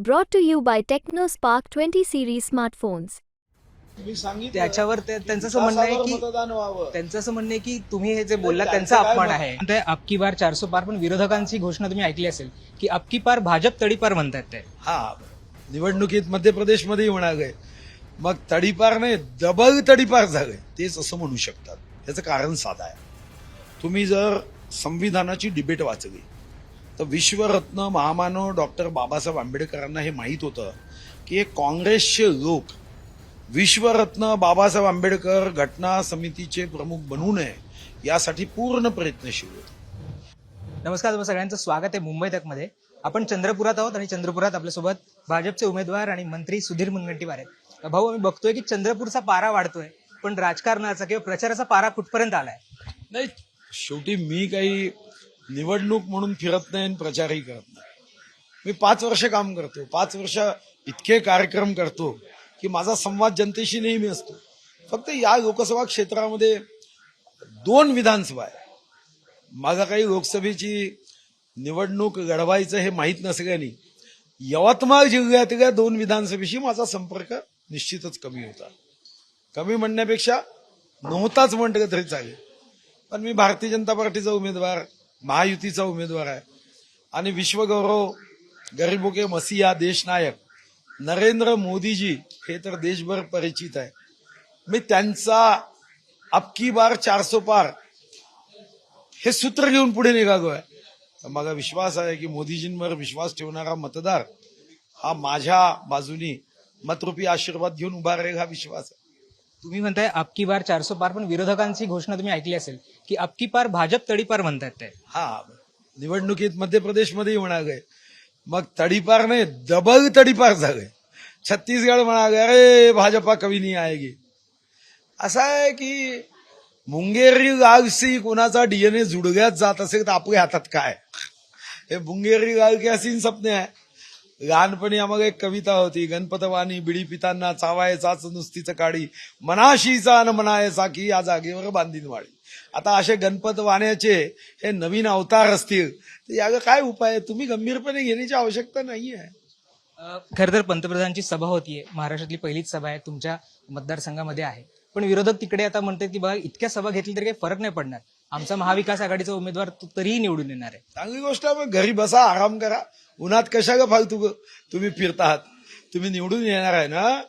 Brought to you by TechnoSpark 20 series smartphones. मी सांगितलं. त्याच्यावर ते- त्यांचं असं म्हणणं आहे विकासावर की मतदान व्हावं. त्यांचं असं म्हणणं आहे की तुम्ही हे जे बोलला त्यांचं त्यांचा काय अपमान आहे. ते अबकी बार चारसो पार पण विरोधकांची घोषणा तुम्ही ऐकली असेल की अबकी पार भाजप तडीपार म्हणतात ते. हा निवडणुकीत मध्य प्रदेशमध्येही म्हणाले मग तडीपार नाही डबल तडीपार झाले. तेच असं म्हणू शकतात. त्याचं कारण साधं आहे. तुम्ही जर संविधानाची डिबेट वाचली तर विश्वरत्न महामानव डॉक्टर बाबासाहेब आंबेडकरांना हे माहीत होतं की हे काँग्रेसचे लोक विश्वरत्न बाबासाहेब आंबेडकर घटना समितीचे प्रमुख बनू नये यासाठी पूर्ण प्रयत्नशील होते. नमस्कार सगळ्यांचं स्वागत आहे मुंबई तकमध्ये. आपण चंद्रपुरात आहोत आणि चंद्रपुरात आपल्यासोबत भाजपचे उमेदवार आणि मंत्री सुधीर मुनगंटीवार आहेत. भाऊ आम्ही बघतोय की चंद्रपूरचा पारा वाढतोय पण राजकारणाचा किंवा प्रचाराचा पारा कुठपर्यंत आलाय? नाही शेवटी मी काही निवडणूक म्हणून फिरत नाही आणि प्रचारही करत नाही. मी पाच वर्ष काम करतो. पाच वर्ष इतके कार्यक्रम करतो की माझा संवाद जनतेशी नेहमी असतो. फक्त या लोकसभा क्षेत्रामध्ये दोन विधानसभा आहे माझा काही लोकसभेची निवडणूक लढवायचं हे माहीत नसल्याने यवतमाळ जिल्ह्यातल्या दोन विधानसभेशी माझा संपर्क निश्चितच कमी होता. कमी म्हणण्यापेक्षा नव्हताच म्हटलं तरी चालेल. पण मी भारतीय जनता पार्टीचा उमेदवार महायुतीचा उमेदवार आहे. आणि विश्वगौरव गरीबो के मसीहा देशनायक नरेंद्र मोदीजी हे तर देशभर परिचित आहे. मी त्यांचा अबकी बार चारसो पार हे सूत्र घेऊन पुढे निघालो आहे. मला माझा विश्वास आहे की मोदीजींवर विश्वास ठेवणारा मतदार हा माझ्या बाजूनी मतरूपी आशीर्वाद घेऊन उभा राहील हा विश्वास आहे. तुम्ही म्हणताय अबकी बार चारसो पार पण विरोधकांची घोषणा तुम्ही ऐकली असेल की अबकी पार भाजप तडीपार म्हणतात ते. हा निवडणुकीत मध्य प्रदेशमध्येही म्हणाले मग तडीपार नाही डबल तडीपार झाले छत्तीसगड म्हणाले अरे भाजपा कवी नाही आएगी. असं आहे की मुंगेरी गावशी कोणाचा डीएनए जुडग्यात जात असेल तर आपल्या हातात काय? हे मुंगेरी गाव की हसीन सपने आहे. लहानपणी आम्हाला एक कविता होती गणपतवाणी बिडी पितांना चावायचाच नुसतीच काढी मनाशीचा अन मनायचा की या जागेवर बांधीन वाळी आता असे गणपत वाण्याचे हे नवीन अवतार असतील तर याला काय उपाय आहे? तुम्ही गंभीरपणे घेण्याची आवश्यकता नाही आहे खर तर पंतप्रधानांची सभा होतीये. महाराष्ट्रातली पहिलीच सभा आहे तुमच्या मतदारसंघामध्ये आहे. पण विरोधक तिकडे आता म्हणतात की बघा इतक्या सभा घेतली तरी काही फरक नाही पडणार. आमचा महाविकास आघाडीचा उमेदवार तो तरीही निवडून येणार आहे. चांगली गोष्ट आहे मग घरी बसा आराम करा. उन्हात कशा ग फालतू ग- तुम्ही आहात तुम्ही निवडून येणार आहे ना?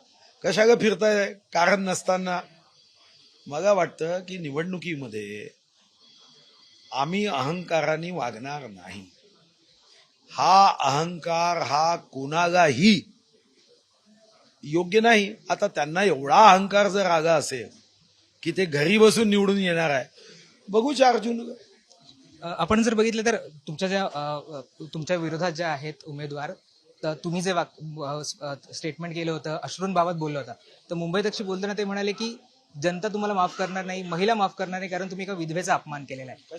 कशा ग फिरताय? कारण नसताना. मला वाटतं की निवडणुकीमध्ये आम्ही अहंकाराने वागणार नाही. हा अहंकार हा कोणालाही योग्य नाही. आता त्यांना एवढा अहंकार जर आला असेल की ते घरी बसून निवडून येणार आहे बघू चार जून अ, आपण जर बघितलं तर तुमच्या ज्या तुमच्या विरोधात ज्या आहेत उमेदवार तर तुम्ही जे स्टेटमेंट केलं होतं अश्रूंबाबत बोललं होता. तर मुंबई तक्षी बोलताना ते म्हणाले की जनता तुम्हाला माफ करणार नाही महिला माफ करणार नाही कारण तुम्ही एका विधवेचा अपमान केलेला आहे.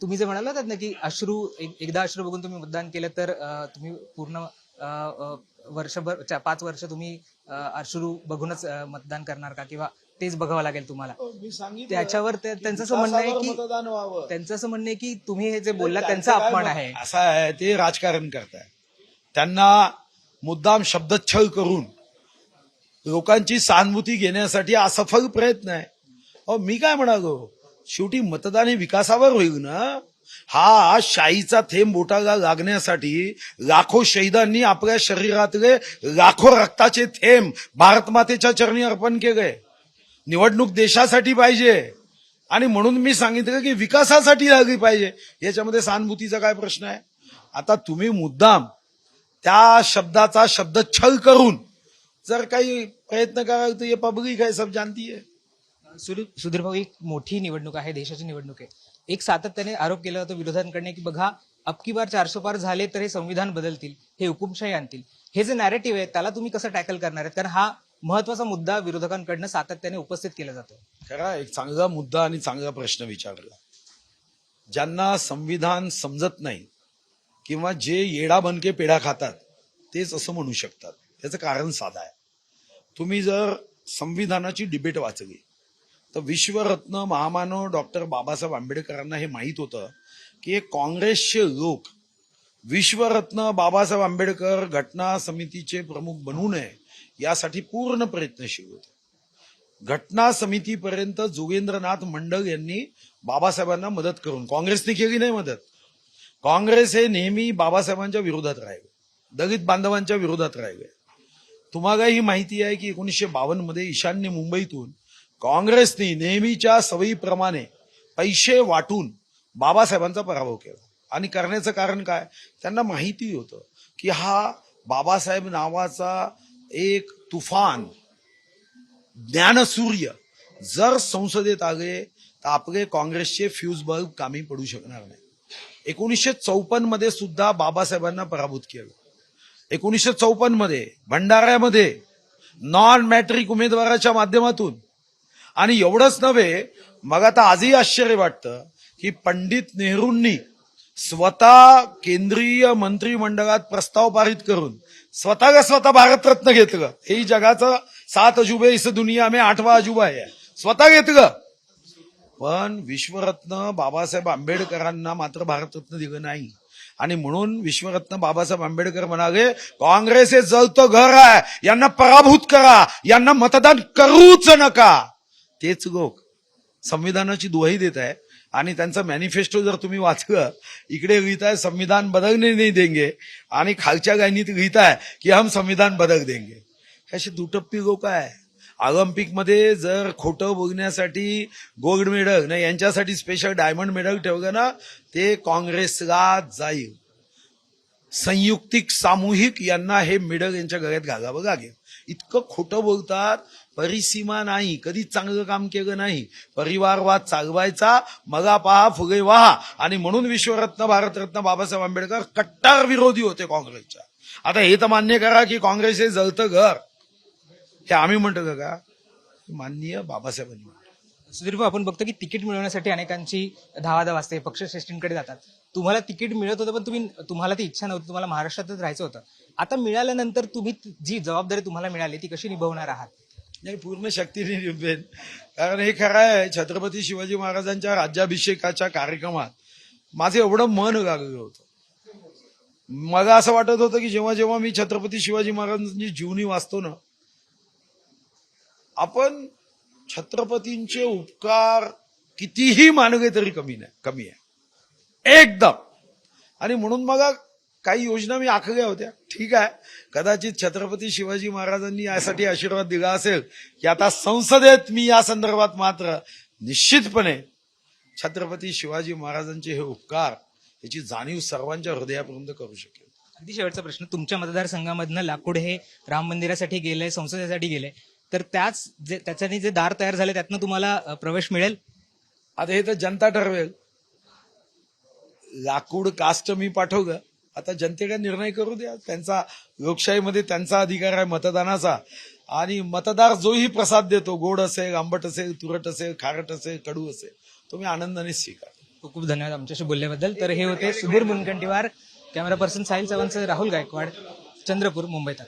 तुम्ही जे म्हणाला होतात ना की अश्रू एक- एकदा अश्रू बघून तुम्ही मतदान केलं तर तुम्ही पूर्ण वर्षभर पाच वर्ष तुम्ही अश्रू बघूनच मतदान करणार का? किंवा तेच बघावं लागेल तुम्हाला. मी सांगितलं. त्याच्यावर त्यांचं असं म्हणणं आहे विकासावर की मतदान व्हावं. त्यांचं असं म्हणणं आहे की तुम्ही हे जे बोलला त्यांचा त्यांचं काय अपमान मत- आहे. असं आहे ते राजकारण करताय. त्यांना मुद्दाम शब्दच्छल करून लोकांची सहानुभूती घेण्यासाठी असफल प्रयत्न आहे. अहो मी काय म्हणालो? शेवटी मतदान हे विकासावर होईल ना? हा शाईचा थेंब बोटाला लागण्यासाठी लाखो शहीदांनी आपल्या शरीरातले लाखो रक्ताचे थेंब भारत मातेच्या चरणी अर्पण केले. निवडणूक देशासाठी पाहिजे. आणि म्हणून मी सांगितलं की विकासासाठी लागली पाहिजे. याच्यामध्ये सहानुभूतीचा काय प्रश्न आहे? आता तुम्ही मुद्दाम त्या शब्दाचा शब्द छल करून जर काही प्रयत्न कराल तर हे पब्लिक आहे सब जाणती आहे. सुधीर भाऊ एक मोठी निवडणूक आहे देशाची निवडणूक आहे. एक सातत्याने आरोप केला होता विरोधांकडे की बघा अबकी बार चारशे पार झाले तर हे संविधान बदलतील हे हुकुमशाही आणतील. हे जे नॅरेटिव्ह आहे त्याला तुम्ही कसं टॅकल करणार आहेत? कारण हा महत्त्वाचा मुद्दा विरोधकांकडनं सातत्याने उपस्थित केला जातो. खरा एक चांगला मुद्दा आणि चांगला प्रश्न विचारला. ज्यांना संविधान समजत नाही किंवा जे येडा बनके पेढा खातात तेच असं म्हणू शकतात. याचं कारण साधं आहे. तुम्ही जर संविधानाची डिबेट वाचली तर विश्वरत्न महामानव डॉक्टर बाबासाहेब आंबेडकरांना हे माहीत होतं की काँग्रेसचे लोक विश्वरत्न बाबासाहेब आंबेडकर घटना समितीचे प्रमुख बनू नये यासाठी पूर्ण प्रयत्नशील होते. घटना समितीपर्यंत जोगेंद्रनाथ मंडल यांनी बाबासाहेबांना मदत करून काँग्रेसने केली नाही मदत. काँग्रेस हे नेहमी बाबासाहेबांच्या विरोधात राहिले. दलित बांधवांच्या विरोधात राहिले. तुम्हाला ही माहिती आहे की एकोणीसशे बावन्नमध्ये ईशान्य मुंबईतून काँग्रेसने नेहमीच्या सवयीप्रमाणे पैसे वाटून बाबासाहेबांचा पराभव केला. आणि करण्याचं कारण काय? त्यांना माहिती होतं की हा बाबासाहेब नावाचा एक तुफान ज्ञानसूर्य जर संसदेत आले तर आपले काँग्रेसचे फ्यूज बल्ब कामी पडू शकणार नाही. एकोणीसशे चौपन्नमध्ये सुद्धा बाबासाहेबांना पराभूत केलं. एकोणीसशे चौपन्नमध्ये भंडाऱ्यामध्ये नॉन मॅट्रिक उमेदवाराच्या माध्यमातून. आणि एवढंच नव्हे मग आता आजही आश्चर्य वाटतं की पंडित नेहरूंनी स्वतः केंद्रीय मंत्रिमंडळात प्रस्ताव पारित करून स्वतःला स्वतः भारतरत्न घेतलं. हे जगाचं सात अजुबे इस दुनिया में आठवा अजुबा आहे. स्वतः घेतलं. पण विश्वरत्न बाबासाहेब आंबेडकरांना मात्र भारतरत्न दिलं नाही. आणि म्हणून विश्वरत्न बाबासाहेब आंबेडकर म्हणाले काँग्रेस हे जळतं घर आहे. यांना पराभूत करा. यांना मतदान करूच नका. तेच लोक संविधानाची दुवाही देत आहे. आणि त्यांचं मॅनिफेस्टो जर तुम्ही वाचलं इकडे लिहिताय संविधान बदलने नाही देंगे. आणि खालच्या गायनीत लिहिताय की हम संविधान बदल देंगे. असे अशी दुटप्पी लोक आहे. ऑलिम्पिकमध्ये जर खोटं बोलण्यासाठी गोल्ड मेडल नाही यांच्यासाठी स्पेशल डायमंड मेडल ठेवलं ना ते काँग्रेसला जाईल. संयुक्तिक सामूहिक यांना हे मेडल यांच्या गळ्यात घालावं लागेल. इतकं खोटं बोलतात परिसीमा नाही कधीच चांगलं काम केलं नाही. परिवारवाद चालवायचा मगा पहा फुगे वाहा. आणि म्हणून विश्वरत्न भारतरत्न बाबासाहेब आंबेडकर कट्टार विरोधी होते काँग्रेसच्या. आता हे तर मान्य करा की काँग्रेस हे जळतं घर. हे आम्ही म्हणतो का? माननीय बाबासाहेबांनी म्हटलं. सुधीर भाऊ आपण बघतो की तिकीट मिळवण्यासाठी अनेकांची धावाधाव असते पक्षश्रेष्ठींकडे जातात. तुम्हाला तिकीट मिळत होतं पण तुम्ही तुम्हाला ती इच्छा नव्हती तुम्हाला महाराष्ट्रातच राहायचं होतं. आता मिळाल्यानंतर तुम्ही जी जबाबदारी तुम्हाला मिळाली ती कशी निभावणार आहात? नाही पूर्ण शक्तीने निभेन कारण हे खरं आहे छत्रपती शिवाजी महाराजांच्या राज्याभिषेकाच्या कार्यक्रमात माझं एवढं मन लागलं होतं. मला असं वाटत होतं की जेव्हा जेव्हा मी छत्रपती शिवाजी महाराजांची जीवनी वाचतो ना आपण छत्रपतींचे उपकार कितीही मानले तरी कमी नाही कमी आहे. एकदम. आणि म्हणून मग काही योजना मी आखल्या होत्या. ठीक आहे. कदाचित छत्रपती शिवाजी महाराजांनी यासाठी आशीर्वाद दिला असेल की आता संसदेत मी या संदर्भात मात्र निश्चितपणे छत्रपती शिवाजी महाराजांचे हे उपकार याची जाणीव सर्वांच्या हृदयापर्यंत करू शकेल अगदी शेवटचा प्रश्न. तुमच्या मतदारसंघामधनं लाकूड हे राम मंदिरासाठी गेलंय संसदेसाठी गेलंय तर त्याच जे त्याच्याने जे दार तयार झाले त्यातनं तुम्हाला प्रवेश मिळेल? आता हे तर जनता ठरवेल. लाकूड कास्ट मी पाठवलं. आता जनतेकडे निर्णय करू द्या. त्यांचा लोकशाहीमध्ये त्यांचा अधिकार आहे मतदानाचा. आणि मतदार जोही प्रसाद देतो. गोड असेल आंबट असेल तुरट असेल खारट असेल कडू असेल. तो मी आनंदाने स्वीकार. खूप खूप धन्यवाद आमच्याशी बोलल्याबद्दल. तर हे होते सुधीर मुनगंटीवार कॅमेरा पर्सन साहिल चव्हाणचं राहुल गायकवाड चंद्रपूर मुंबईत